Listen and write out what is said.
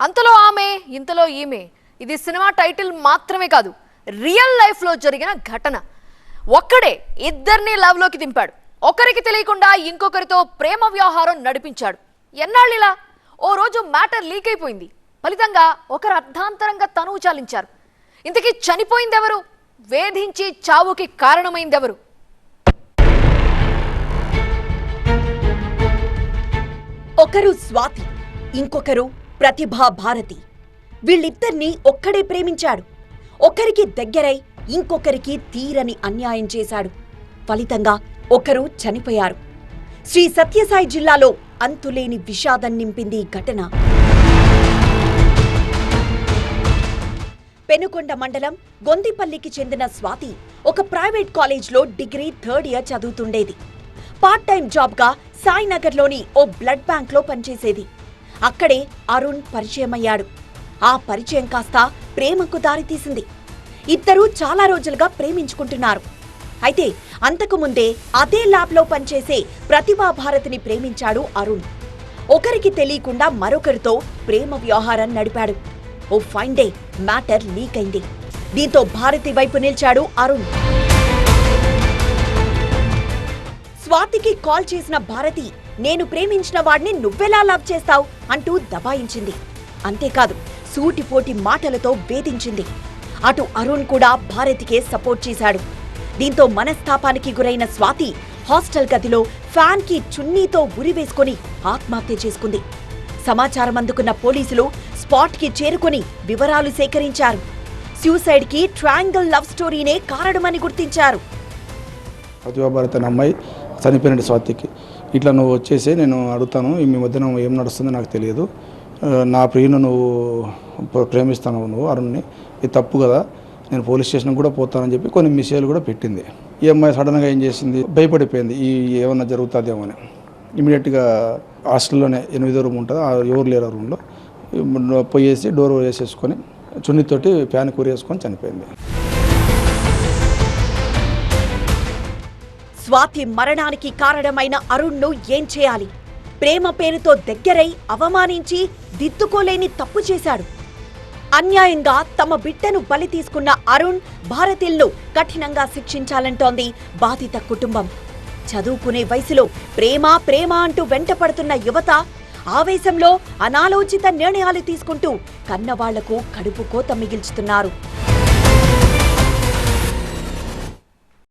అంతలో ఆమె ఇంతలో ఈమె. ఇది సినిమా టైటిల్ మాత్రమే కాదు రియల్ లైఫ్లో జరిగిన ఘటన. ఒక్కడే ఇద్దరిని లవ్లోకి దింపాడు. ఒకరికి తెలియకుండా ఇంకొకరితో ప్రేమ వ్యవహారం నడిపించాడు. ఎన్నాళ్ళిలా? ఓ రోజు మ్యాటర్ లీక్ అయిపోయింది. ఫలితంగా ఒకరు అర్ధాంతరంగా తనువు చాలించారు. ఇంతకీ చనిపోయిందెవరు? వేధించి చావుకి కారణమైందెవరు? ఒకరు స్వాతి ఇంకొకరు ప్రతిభా భారతి. వీళ్ళిద్దరినీ ఒక్కడే ప్రేమించాడు. ఒకరికి దగ్గరై ఇంకొకరికి తీరని అన్యాయం చేశాడు. ఫలితంగా ఒకరు చనిపోయారు. శ్రీ సత్యసాయి జిల్లాలో అంతులేని విషాదం నింపింది ఈ ఘటన. పెనుకొండ మండలం గొందిపల్లికి చెందిన స్వాతి ఒక ప్రైవేట్ కాలేజ్లో డిగ్రీ థర్డ్ ఇయర్ చదువుతుండేది. పార్ట్ టైం జాబ్గా సాయినగర్లోని ఓ బ్లడ్ బ్యాంక్లో పనిచేసేది. అక్కడే అరుణ్ పరిచయమయ్యాడు. ఆ పరిచయం కాస్త ప్రేమకు దారితీసింది. ఇద్దరూ చాలా రోజులుగా ప్రేమించుకుంటున్నారు. అయితే అంతకుముందే అదే ల్యాబ్లో పనిచేసే ప్రతిభా భారతిని ప్రేమించాడు అరుణ్. ఒకరికి తెలియకుండా మరొకరితో ప్రేమ వ్యవహారం నడిపాడు. ఓ ఫైన్ డే మ్యాటర్ లీక్ అయింది. దీంతో భారతి వైపు నిలిచాడు అరుణ్. స్వాతికి కాల్ చేసిన భారతి నేను ప్రేమించిన వాడిని నువ్వెలా లవ్ చేస్తావు? అంటూ దబాయించింది. అంతేకాదు సూటిపోటి మాటలతో వేధించింది. అటు అరుణ్ కూడా భారతికే సపోర్ట్ చేశాడు. దీంతో మనస్తాపానికి గురైన స్వాతి హాస్టల్ గదిలో ఫ్యాన్కి చున్నీతో ఉరివేసుకొని ఆత్మహత్య చేసుకుంది. సమాచారం అందుకున్న పోలీసులు స్పాట్కి చేరుకొని వివరాలు సేకరించారు. సూసైడ్కి ట్రయాంగిల్ లవ్ స్టోరీనే కారణమని గుర్తించారు. ప్రతిభాభారత్ అనే అమ్మాయి చనిపోయినట్టు స్వాతికి. ఇట్లా నువ్వు వచ్చేసి నేను అడుగుతాను ఈ మీ మధ్యన ఏం నడుస్తుందో నాకు తెలియదు. నా ప్రియును నువ్వు ప్రేమిస్తాను నువ్వు అరుణ్ని. ఇది తప్పు కదా నేను పోలీస్ స్టేషన్కి కూడా పోతానని చెప్పి కొన్ని మెసేజ్లు కూడా పెట్టింది. ఈ అమ్మాయి సడన్గా ఏం చేసింది? భయపడిపోయింది ఈ ఏమన్నా జరుగుతుందేమో అని ఇమీడియట్గా హాస్టల్లోనే ఎనిమిదో రూమ్ ఉంటుంది ఆ ఎవరు లేరు ఆ రూమ్లో. పోయేసి డోర్ వేసేసుకొని చున్నితోటి ఫ్యాన్ కూరేసుకొని చనిపోయింది. స్వాతి మరణానికి కారణమైన అరుణ్ను ఏం చేయాలి? ప్రేమ పేరుతో దగ్గరై అవమానించి దిద్దుకోలేని తప్పు చేశాడు. అన్యాయంగా తమ బిడ్డను బలి తీసుకున్న అరుణ్ భారతిల్ను కఠినంగా శిక్షించాలంటోంది బాధిత కుటుంబం. చదువుకునే వయసులో ప్రేమ ప్రేమ అంటూ వెంటపడుతున్న యువత ఆవేశంలో అనాలోచిత నిర్ణయాలు తీసుకుంటూ కన్నవాళ్ళకు కడుపు కోత మిగిల్చుతున్నారు.